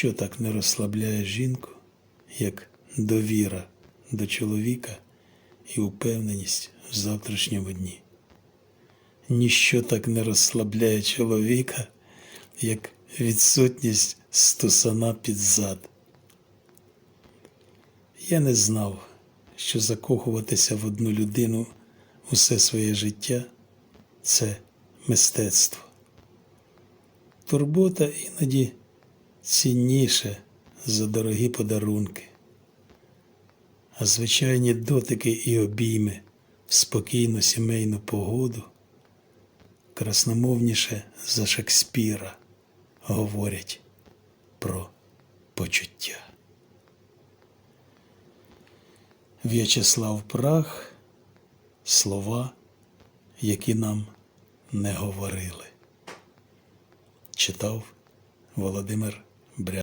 Ніщо так не розслабляє жінку, як довіра до чоловіка і упевненість в завтрашньому дні. Ніщо так не розслабляє чоловіка, як відсутність стусана під зад. Я не знав, що закохуватися в одну людину усе своє життя це мистецтво. Турбота іноді цінніше за дорогі подарунки, а звичайні дотики і обійми в спокійну сімейну погоду красномовніше за Шекспіра говорять про почуття. В'ячеслав Прах слова, які нам не говорили. Читав Володимир But.